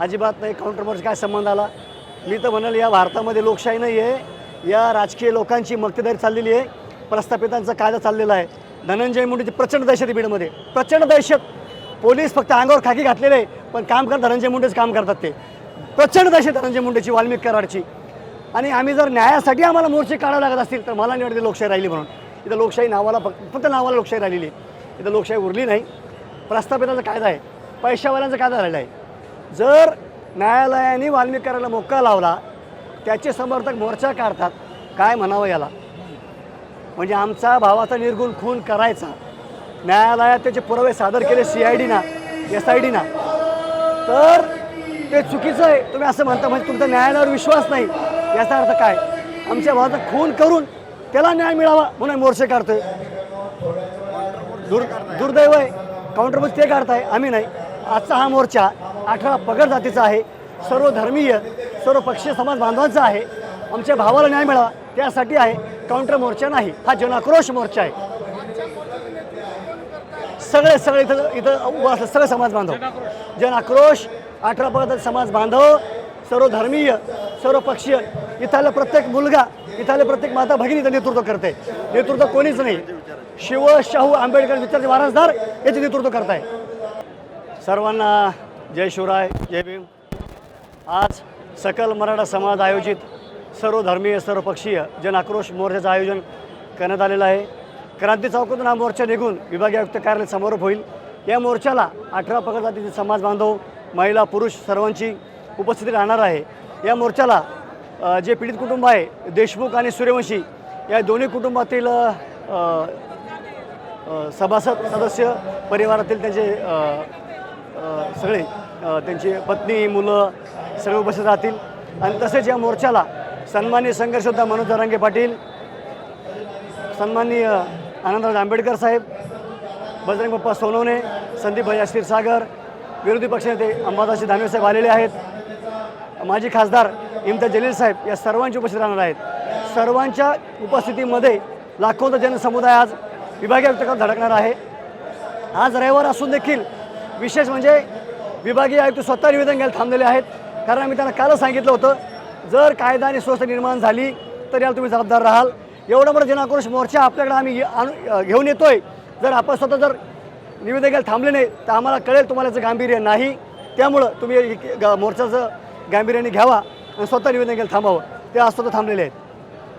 अजिबात नाही काउंटरमोर्चा काय संबंध आला? मी तर म्हणाल या भारतामध्ये लोकशाही नाही आहे. या राजकीय लोकांची मक्तेदारी चाललेली आहे. प्रस्थापितांचा कायदा चाललेला आहे. धनंजय मुंडेची प्रचंड दहशत आहे बीडमध्ये. प्रचंड दहशत. पोलीस फक्त अंगावर खाकी घातलेले आहे पण काम करत धनंजय मुंडेच काम करतात ते. प्रचंड दहशत धनंजय मुंडेची वाल्मिक कराडची. आणि आम्ही जर न्यायासाठी आम्हाला मोर्चे काढावे लागत असतील तर मला निवडते लोकशाही राहिली म्हणून. इथं लोकशाही नावाला फक्त फक्त नावाला लोकशाही राहिलेली आहे. इथं लोकशाही उरली नाही. प्रस्थापितांचा कायदा आहे. पैशावाल्यांचा कायदा राहिला आहे. जर न्यायालयाने वाल्मिक मोक्का लावला त्याचे समर्थक मोर्चा काढतात काय म्हणावं याला? म्हणजे आमचा भावाचा निर्गुण खून करायचा. न्यायालयात त्याचे पुरावे सादर केले सी आय डीना एस आय डीना तर ते चुकीचं आहे. तुम्ही असं म्हणता म्हणजे तुमचा न्यायालयावर विश्वास नाही. याचा अर्थ काय? आमच्या भावाचा खून करून त्याला न्याय मिळावा म्हणून मोर्चे काढतोय. दुर् दुर्दैव आहे. काउंटरमध्ये ते काढताय आम्ही नाही. आजचा हा मोर्चा अठरा पगड जातीचा आहे. सर्व धर्मीय सर्व पक्षीय समाज बांधवांचा आहे. आमच्या भावाला न्याय मिळावा त्यासाठी आहे. काउंटर मोर्चा नाही हा जनाक्रोश मोर्चा आहे. सगळे सगळे इथं इथं उभं असलं सगळे समाज बांधव. जन आक्रोश अठरा पगड समाज बांधव सर्व धर्मीय सर्व पक्षीय इथला प्रत्येक मुलगा इथले प्रत्येक माता भगिनी इथं नेतृत्व करते. नेतृत्व कोणीच नाही. शिव शाहू आंबेडकर विचारचे वारसदार याचे नेतृत्व करताय. सर्वांना जय शिवराय जय भीम. आज सकल मराठा समाज आयोजित सर्व धर्मीय सर्व जन आक्रोश मोर्चाचं आयोजन करण्यात आलेलं आहे. क्रांती चौकातून हा मोर्चा निघून विभागीय आयुक्त कार्यालय समारोप होईल. या मोर्चाला अठरा पगड जातीचे समाज बांधव महिला पुरुष सर्वांची उपस्थिती राहणार आहे. या मोर्चाला जे पीडित कुटुंब आहे देशमुख आणि सूर्यवंशी या दोन्ही कुटुंबातील सभासद सदस्य परिवारातील त्यांचे सगळे त्यांची पत्नी मुलं सगळे उपस्थित राहतील. आणि तसेच या मोर्चाला सन्माननीय संघर्षोद्धा मनोज जरांगे पाटील सन्माननीय आनंदराज आंबेडकर साहेब बजरंग बाप्पा सोनवणे संदीप भैया क्षीरसागर विरोधी पक्षनेते अंबादासजी दानवे साहेब आलेले आहेत. माजी खासदार इमता जलील साहेब या सर्वांची उपस्थित राहणार आहेत. सर्वांच्या उपस्थितीमध्ये लाखोंचा जनसमुदाय आज विभागीय आयुक्ताकडे धडकणार आहे. आज रविवार असून देखील विशेष म्हणजे विभागीय आयुक्त स्वतः निवेदन घ्यायला थांबलेले आहेत. कारण आम्ही त्यांना कालच सांगितलं होतं जर कायदा आणि स्वस्थ निर्माण झाली तर याला तुम्ही जबाबदार राहाल. एवढा मोठा जनाक्रोश मोर्चा आपल्याकडे आम्ही आणू- घेऊन येतो आहे जर आपण स्वतः जर निवेदन घ्यायला थांबले नाही तर आम्हाला कळेल तुम्हाला याचं गांभीर्य नाही. त्यामुळं तुम्ही ग- मोर्चाचं गांभीर्याने घ्यावा आणि स्वतः निवेदन घ्यायला थांबावं. ते आज स्वतः थांबलेले आहेत.